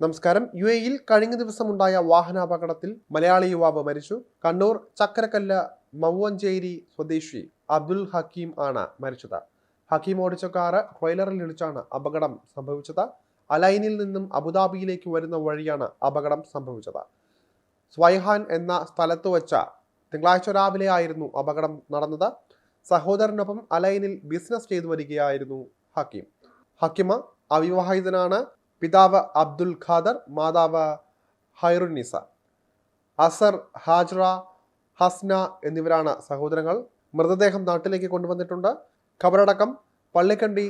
നമസ്കാരം. യു എയിൽ കഴിഞ്ഞ ദിവസമുണ്ടായ വാഹനാപകടത്തിൽ മലയാളി യുവാവ് മരിച്ചു. കണ്ണൂർ ചക്കരക്കല്ല മൗവഞ്ചേരി സ്വദേശി അബ്ദുൽ ഹക്കീം ആണ് മരിച്ചത്. ഹക്കീം ഓടിച്ച കാറ് ട്രെയിലറിൽ ഇടിച്ചാണ് അപകടം സംഭവിച്ചത്. അലൈനിൽ നിന്നും അബുദാബിയിലേക്ക് വരുന്ന വഴിയാണ് അപകടം സംഭവിച്ചത്. സ്വൈഹാൻ എന്ന സ്ഥലത്ത് വച്ച തിങ്കളാഴ്ച രാവിലെ ആയിരുന്നു അപകടം നടന്നത്. സഹോദരനൊപ്പം അലൈനിൽ ബിസിനസ് ചെയ്തു വരികയായിരുന്നു ഹക്കീം. ഹക്കിമ അവിവാഹിതനാണ്. പിതാവ് അബ്ദുൽ ഖാദർ മാതാവ് ഹൈറുന്നിസ. അസർ ഹാജ്റ ഹസ്ന എന്നിവരാണ് സഹോദരങ്ങൾ. മൃതദേഹം നാട്ടിലേക്ക് കൊണ്ടുവന്നിട്ടുണ്ട്. ഖബറടക്കം പള്ളിക്കണ്ടി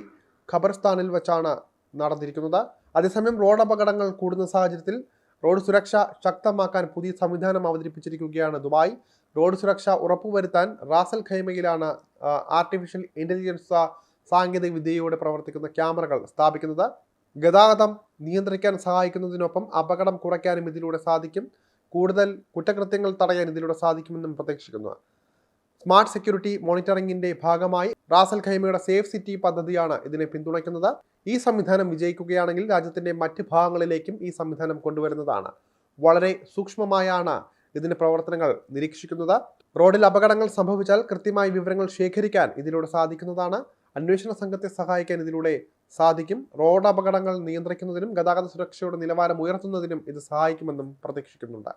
ഖബർസ്ഥാനിൽ വെച്ചാണ് നടന്നിരിക്കുന്നത്. അതേസമയം റോഡ് അപകടങ്ങൾ കൂടുന്ന സാഹചര്യത്തിൽ റോഡ് സുരക്ഷ ശക്തമാക്കാൻ പുതിയ സംവിധാനം അവതരിപ്പിച്ചിരിക്കുകയാണ് ദുബായ്. റോഡ് സുരക്ഷ ഉറപ്പുവരുത്താൻ റാസൽ ഖൈമയിലാണ് ആർട്ടിഫിഷ്യൽ ഇന്റലിജൻസ് സാങ്കേതിക വിദ്യയോടെ പ്രവർത്തിക്കുന്ന ക്യാമറകൾ സ്ഥാപിക്കുന്നത്. ഗതാഗതം നിയന്ത്രിക്കാൻ സഹായിക്കുന്നതിനൊപ്പം അപകടം കുറയ്ക്കാനും ഇതിലൂടെ സാധിക്കും. കൂടുതൽ കുറ്റകൃത്യങ്ങൾ തടയാൻ ഇതിലൂടെ സാധിക്കുമെന്നും പ്രതീക്ഷിക്കുന്നു. സ്മാർട്ട് സെക്യൂരിറ്റി മോണിറ്ററിംഗിന്റെ ഭാഗമായി റാസൽ ഖൈമയുടെ സേഫ് സിറ്റി പദ്ധതിയാണ് ഇതിനെ പിന്തുണയ്ക്കുന്നത്. ഈ സംവിധാനം വിജയിക്കുകയാണെങ്കിൽ രാജ്യത്തിന്റെ മറ്റ് ഭാഗങ്ങളിലേക്കും ഈ സംവിധാനം കൊണ്ടുവരുന്നതാണ്. വളരെ സൂക്ഷ്മമായാണ് ഇതിന്റെ പ്രവർത്തനങ്ങൾ നിരീക്ഷിക്കുന്നത്. റോഡിൽ അപകടങ്ങൾ സംഭവിച്ചാൽ കൃത്യമായി വിവരങ്ങൾ ശേഖരിക്കാൻ ഇതിലൂടെ സാധിക്കുന്നതാണ്. അന്വേഷണ സംഘത്തെ സഹായിക്കാൻ ഇതിലൂടെ സാധിക്കും. റോഡ് അപകടങ്ങൾ നിയന്ത്രിക്കുന്നതിനും ഗതാഗത സുരക്ഷയുടെ നിലവാരം ഉയർത്തുന്നതിനും ഇത് സഹായിക്കുമെന്നും പ്രതീക്ഷിക്കുന്നുണ്ട്.